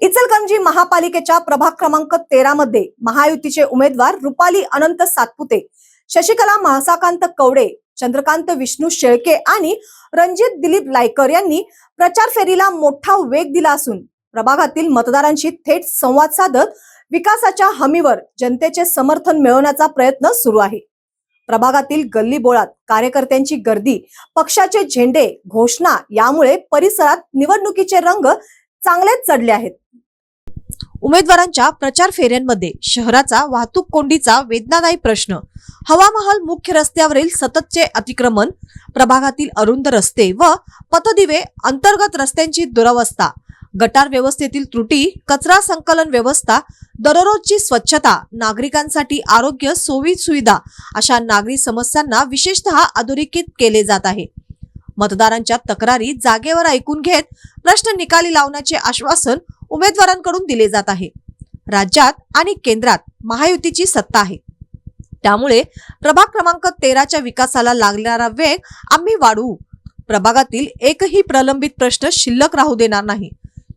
इचलकरंजी महापालिकेच्या प्रभाग क्रमांक तेरा मध्ये महायुतीचे उमेदवार रुपाली अनंत सातपुते शशिकला महासाकांत कवडे चंद्रकांत विष्णू शेळके आणि रणजित दिलीप लायकर यांनी प्रचार फेरीला मोठा वेग दिला असून प्रभागातील मतदारांशी थेट संवाद साधत विकासाच्या हमीवर जनतेचे समर्थन मिळवण्याचा प्रयत्न सुरू आहे. प्रभागातील गल्ली बोळात कार्यकर्त्यांची गर्दी पक्षाचे झेंडे घोषणा यामुळे परिसरात निवडणुकीचे रंग चांगलेच चढले आहेत. उमेदवारांच्या प्रचार फेऱ्यांमध्ये शहराचा वाहतूक कोंडीचा वेदनादायी प्रश्न. हवामहल मुख्य रस्त्यावरील सततचे अतिक्रमण प्रभागातील अरुंद रस्ते व पथदिवे अंतर्गत रस्त्यांची दुरवस्था गटार व्यवस्थेतील त्रुटी कचरा संकलन व्यवस्था दररोजची स्वच्छता नागरिकांसाठी आरोग्य सोयी सुविधा अशा नागरी समस्यांना विशेषतः अधोरेखित केले जात आहे. मतदारांच्या तक्रारी जागेवर ऐकून घेत प्रश्न निकाली लावण्याचे आश्वासन उमेदवारांकडून दिले जात आहे. राज्यात आणि केंद्रात महायुतीची सत्ता आहे. त्यामुळे प्रभाग क्रमांक तेराच्या विकासाला लागणारा वेग आम्ही वाढवू. प्रभागातील एकही प्रलंबित प्रश्न शिल्लक राहू देणार नाही.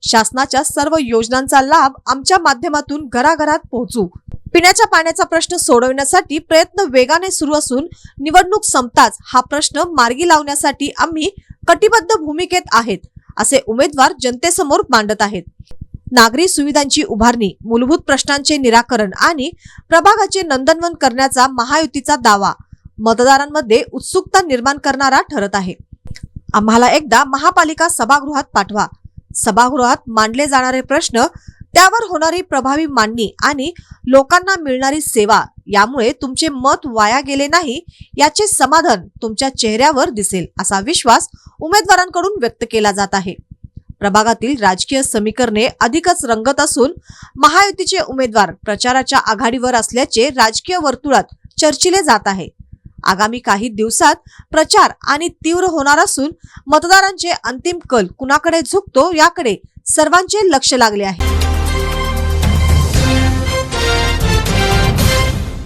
शासनाच्या सर्व योजनांचा लाभ आमच्या माध्यमातून घराघरात पोहोचू. पिण्याच्या पाण्याचा प्रश्न सोडवण्यासाठी प्रयत्न वेगाने सुरू असून निवडणूक संपताच हा प्रश्न मार्गी लावण्यासाठी आम्ही कटिबद्ध भूमिकेत आहेत असे उमेदवार जनतेसमोर मांडत आहेत. नागरी सुविधांची उभारणी मूलभूत प्रश्नांचे निराकरण आणि प्रभागाचे नंदनवन करण्याचा महायुतीचा दावा मतदारांमध्ये उत्सुकता निर्माण करणारा ठरत आहे. आम्हाला एकदा महापालिका सभागृहात पाठवा. सभागृहात मांडले जाणारे प्रश्न त्यावर होणारी प्रभावी मांडणी आणि लोकांना मिळणारी सेवा यामुळे तुमचे मत वाया गेले नाही याचे समाधान तुमच्या चेहऱ्यावर दिसेल असा विश्वास उमेदवारांकडून व्यक्त केला जात आहे. प्रभागातील राजकीय समीकरणे अधिकच रंगत असून महायुतीचे उमेदवार प्रचाराच्या आघाडीवर असल्याचे राजकीय वर्तुळात चर्चिले जात आहे. आगामी काही दिवसात प्रचार आणि तीव्र होणार असून मतदारांचे अंतिम कल कुणाकडे झुकतो याकडे सर्वांचे लक्ष लागले आहे.